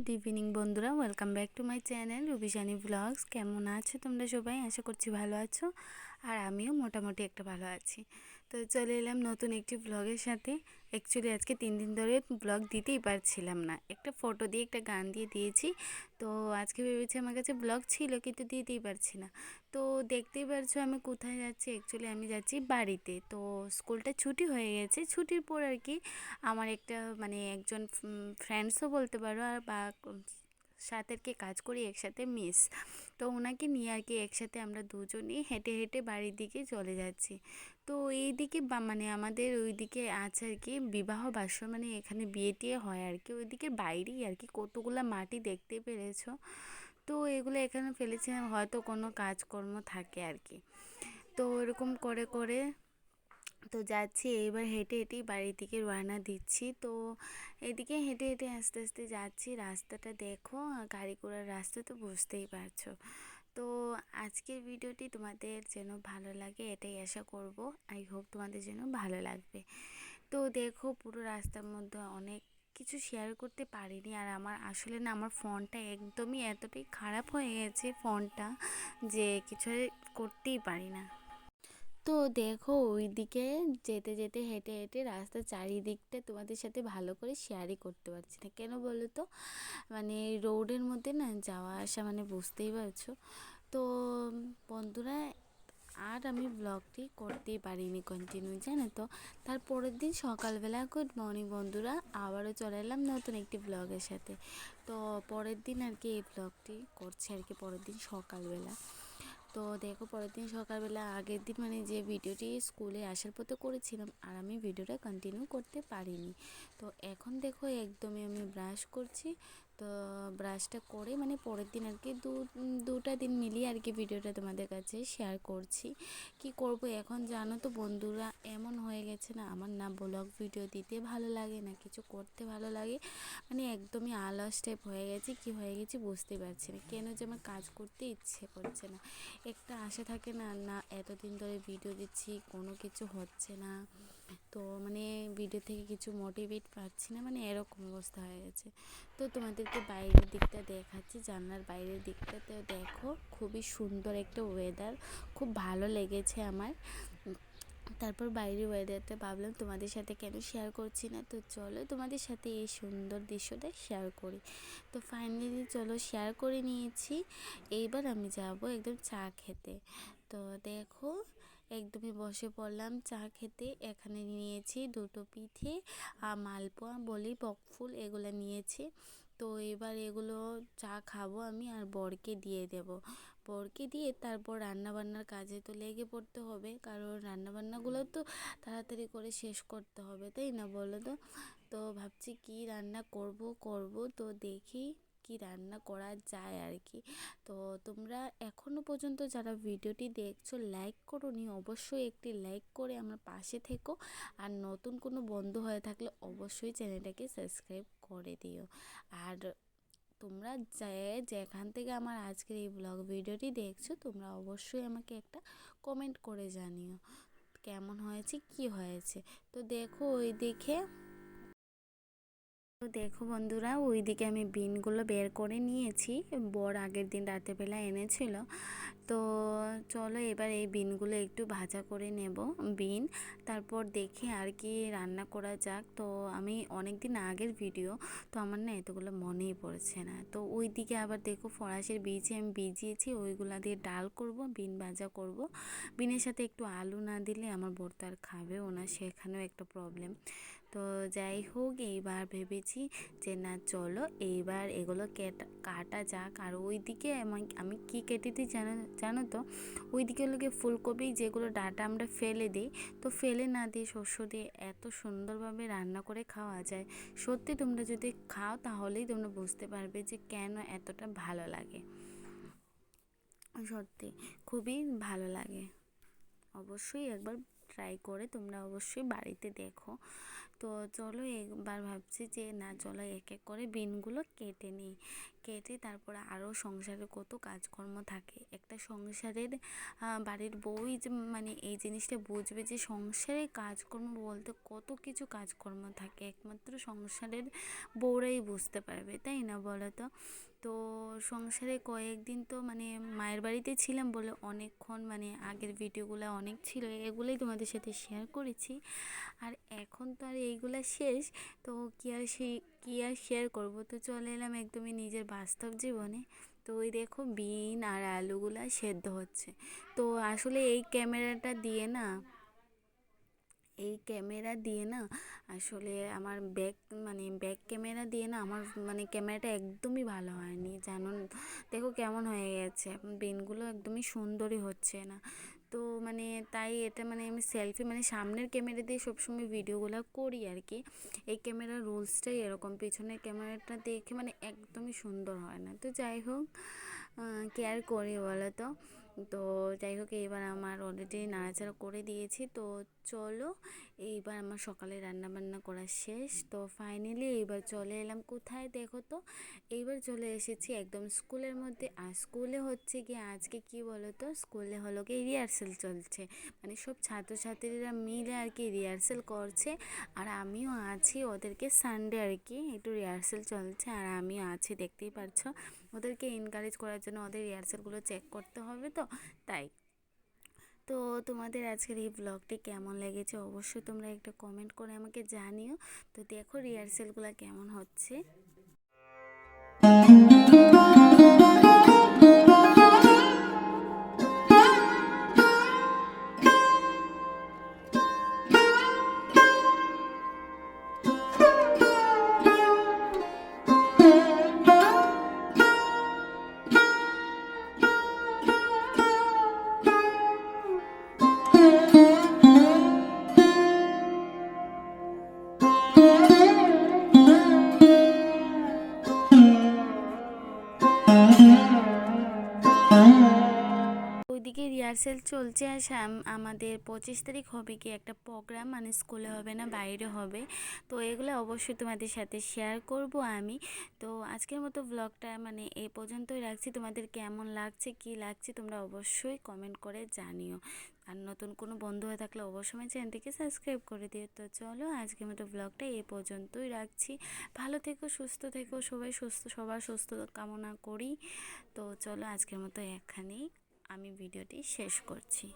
Good evening বন্ধুরা। Welcome back to my channel Rubishani blogs কেমন আছো তোমরা সবাই? আশা করছি ভালো আছো। আর আমিও মোটামুটি একটা ভালো আছি। তো চলে এলাম নতুন একটি ব্লগের সাথে। অ্যাকচুয়ালি আজকে তিন দিন ধরে ব্লগ দিতেই পারছিলাম না। একটা ফটো দিয়ে, একটা গান দিয়ে দিয়েছি। তো আজকে ভেবেছি আমার কাছে ব্লগ ছিল, কিন্তু দিতেই পারছি না। তো দেখতেই পারছ আমি কোথায় যাচ্ছি? অ্যাকচুয়ালি আমি যাচ্ছি বাড়িতে। তো স্কুলটা ছুটি হয়ে গেছে। ছুটির পর আর কি আমার একটা মানে একজন ফ্রেন্ডসও বলতে পারো, আর বা সাথে আর কি কাজ করি একসাথে মিস। তো ওনাকে নিয়ে আর কি একসাথে আমরা দুজনেই হেঁটে হেঁটে বাড়ির দিকে চলে যাচ্ছি। তো এই দিকে মানে আমাদের ওই দিকে আছে আর কি বিবাহ বাসর মানে এখানে বিয়ে টিয়ে হয় আর কি। ওই দিকে বাইরেই আর কি কতগুলো মাটি দেখতে পেরেছ। তো এগুলো এখানে ফেলেছিলাম হয়তো কোনো কাজকর্ম থাকে আর কি। তো এরকম করে করে তো যাচ্ছি এইবার হেঁটে হেঁটেই বাড়ির দিকে রওনা দিচ্ছি। তো এদিকে হেঁটে হেঁটে আস্তে আস্তে যাচ্ছি। রাস্তাটা দেখো গাড়ি ঘোড়ার রাস্তা তো বুঝতেই পারছ। তো আজকের ভিডিওটি তোমাদের যেন ভালো লাগে এটাই আশা করব। আই হোপ তোমাদের যেন ভালো লাগবে। তো দেখো, পুরো রাস্তার মধ্যে অনেক কিছু শেয়ার করতে পারিনি। আর আমার আসলে না, আমার ফোনটা একদমই এতটাই খারাপ হয়ে গেছে, ফোনটা যে কিছু করতেই পারি না। তো দেখো, ওইদিকে যেতে যেতে, হেঁটে হেঁটে রাস্তার চারিদিকটা তোমাদের সাথে ভালো করে শেয়ারই করতে পারছি না। কেন বলো তো? মানে রোডের মধ্যে না যাওয়া আসা মানে বুঝতেই পারছ। তো বন্ধুরা, আর আমি ব্লগটি করতেই পারিনি কন্টিনিউ জানো তো? তার পরের দিন সকালবেলা গুড মর্নিং বন্ধুরা, আবারও চলে এলাম নতুন একটি ব্লগের সাথে। তো পরের দিন আর কি এই ব্লগটি করছে আর কি পরের দিন সকালবেলা। তো দেখো পরের দিন সকালবেলা আগের দিন মানে যে ভিডিওটি স্কুলে আসার পথে করেছিলাম, আর আমি ভিডিওটা কন্টিনিউ করতে পারিনি। তো এখন দেখো একদমই আমি ব্রাশ করছি তো ব্রাশটা করে মানে পরের দিন আর কি দু, দুটা দিন মিলিয়ে আর কি ভিডিওটা তোমাদের কাছে শেয়ার করছি। কি করব এখন জানো তো বন্ধুরা, এমন হয়ে গেছে না আমার না ব্লগ ভিডিও দিতে ভালো লাগে, না কিছু করতে ভালো লাগে মানে একদমই আলস টাইপ হয়ে গেছে, কি হয়ে গেছে বুঝতে পারছি না। কেন যে আমার কাজ করতে ইচ্ছে করছে না। একটা আশা থাকে না না এতদিন ধরে ভিডিও দিচ্ছি, কোনো কিছু হচ্ছে না। তো মানে ভিডিও থেকে কিছু মোটিভেট পাচ্ছি না মানে এরকম অবস্থা হয়ে গেছে। তো তোমাদেরকে বাইরের দিকটা দেখাচ্ছি, জানলার বাইরের দিকটাতে দেখো, খুবই সুন্দর একটা ওয়েদার খুব ভালো লেগেছে আমার। তারপর বাইরের ওয়েদারটা ভাবলাম তোমাদের সাথে কেন শেয়ার করছি না? তো চলো তোমাদের সাথে এই সুন্দর দৃশ্যটা শেয়ার করি। তো ফাইনালি চলো শেয়ার করে নিয়েছি। এইবার আমি যাব একদম চা খেতে। তো দেখো একদমই বসে পড়লাম, চা খেতে। এখানে নিয়েছি দুটো পিঠে আর মালপোয়া বলি, বকফুল এগুলো নিয়েছি। তো এবার এগুলো চা খাব আমি আর বরকে দিয়ে দেব। বরকে দিয়ে তারপর রান্নাবান্নার কাজে তো লেগে পড়তে হবে, কারণ রান্নাবান্নাগুলো তো তাড়াতাড়ি করে শেষ করতে হবে, তাই না বলো তো? তো ভাবছি কি রান্না করব করব তো দেখি। কি রান্না করা যায় আর কি তো তোমরা এখনও পর্যন্ত যারা ভিডিওটি দেখছ লাইক করো নি অবশ্যই একটি লাইক করে আমার পাশে থেকো। আর নতুন কোনো বন্ধু হয়ে থাকলে অবশ্যই চ্যানেলটাকে সাবস্ক্রাইব করে দিও। আর তোমরা যে, যেখান থেকে আমার আজকের এই ব্লগ ভিডিওটি দেখছ, তোমরা অবশ্যই আমাকে একটা কমেন্ট করে জানিও। কেমন হয়েছে, কি হয়েছে? তো দেখো ওই দেখে তো দেখো বন্ধুরা, ওইদিকে আমি বিনগুলো বের করে নিয়েছি। বর আগের দিন রাতেরবেলা এনেছিল। তো চলো এবার এই বিনগুলো একটু ভাজা করে নেব, বিন। তারপর দেখে আর কি রান্না করা যাক। তো আমি অনেক দিন আগের ভিডিও, তো আমার না এতগুলো মনেই পড়ছে না। তো ওই দিকে আবার দেখো ফরাসের বীজে আমি ভিজিয়েছি, ওইগুলা দিয়ে ডাল করব, বিন ভাজা করব। বিনের সাথে একটু আলু না দিলে আমার বর তো আর খাবেও না, সেখানেও একটা প্রবলেম তো যাই হোক, এইবার ভেবেছি যে না, চলো এইবার এগুলো কেটা, কাটা যাক। আর ওই দিকে আমি কি কেটে দিই জানো জানো তো? ওই দিকে হলো গিয়ে ফুলকপি যেগুলো ডাটা আমরা ফেলে দিই। তো ফেলে না দিয়ে শস্য দিয়ে এত সুন্দরভাবে রান্না করে খাওয়া যায়। সত্যি তোমরা যদি খাও তাহলেই তোমরা বুঝতে পারবে যে কেন এতটা ভালো লাগে। সত্যি, খুবই ভালো লাগে। অবশ্যই একবার ট্রাই করে তোমরা অবশ্যই বাড়িতে দেখো। তো চলো একবার ভাবছি যে না, চলো এক এক করে বিনগুলো কেটে নিই। কেটে তারপরে আরও সংসারে কত কাজকর্ম থাকে। একটা সংসারের বাড়ির বউই যে মানে এই জিনিসটা বুঝবে যে সংসারে কাজকর্ম বলতে কত কিছু কাজকর্ম থাকে। একমাত্র সংসারের বউরাই বুঝতে পারবে, তাই না বলো তো? তো সংসারে কয়েকদিন তো মানে মায়ের বাড়িতে ছিলাম বলে অনেকক্ষণ মানে আগের ভিডিওগুলো অনেক ছিল, এগুলোই তোমাদের সাথে শেয়ার করেছি। আর এখন তো আর এইগুলো শেষ, তো কী আর সেই কী আর শেয়ার করব? তো চলে এলাম একদমই নিজের বাস্তব জীবনে। তো ওই দেখো বিন আর আলুগুলা সেদ্ধ হচ্ছে। তো আসলে এই ক্যামেরাটা দিয়ে না, এই ক্যামেরা দিয়ে না আসলে আমার ব্যাক মানে ব্যাক ক্যামেরা দিয়ে না আমার মানে ক্যামেরাটা একদমই ভালো হয়নি। জানো, দেখো কেমন হয়ে গেছে। বিনগুলো একদমই সুন্দরই হচ্ছে না। তো মানে তাই এটা মানে আমি সেলফি মানে সামনের ক্যামেরা দিয়ে সবসময় ভিডিওগুলো করি আর কি এই ক্যামেরার রুলসটাই এরকম, পিছনের ক্যামেরাটা দেখে মানে একদমই সুন্দর হয় না। তো যাই হোক কেয়ার করি বলো তো তো যাই হোক, এইবার আমার অলরেডি নাড়াচাড়া করে দিয়েছি। তো চলো, এইবার আমার সকালে রান্না বান্না করা শেষ। তো ফাইনালি এইবার চলে এলাম কোথায় দেখো তো? এইবার চলে এসেছি একদম স্কুলের মধ্যে। আর স্কুলে হচ্ছে কি, আজকে কি বলো তো স্কুলে হলো কি রিহার্সেল চলছে। মানে সব ছাত্রছাত্রীরা মিলে আর কি রিহার্সেল করছে। আর আমিও আছি ওদেরকে সানডে আর কি, একটু রিহার্সেল চলছে। আর আমিও আছি, দেখতেই পারছ ওদেরকে এনকারেজ করার জন্য ওদের রিহার্সালগুলো চেক করতে হবে তো, তাই। তো তোমাদের আজকের এই ব্লগটি কেমন লেগেছে অবশ্যই তোমরা একটা কমেন্ট করে আমাকে জানিও। তো দেখো রিহার্সেলগুলো কেমন হচ্ছে। Thank you. ওইদিকে রিহার্সেল চলছে আর আমাদের পঁচিশ তারিখ হবে কি একটা প্রোগ্রাম মানে স্কুলে হবে না, বাইরে হবে। তো এগুলো অবশ্যই তোমাদের সাথে শেয়ার করব আমি। তো আজকের মতো ব্লগটা মানে এ পর্যন্তই রাখছি। তোমাদের কেমন লাগছে, কি লাগছে, তোমরা অবশ্যই কমেন্ট করে জানিও। আর নতুন কোনো বন্ধু হয়ে থাকলে অবশ্যই চ্যানেলটিকে সাবস্ক্রাইব করে দিও। তো চলো আজকের মতো ব্লগটা এ পর্যন্তই রাখছি। ভালো থেকো, সুস্থ থেকো, সবাই সুস্থ, সবার সুস্থ কামনা করি। তো চলো আজকের মতো এখানেই। আমি ভিডিওটি শেষ করছি।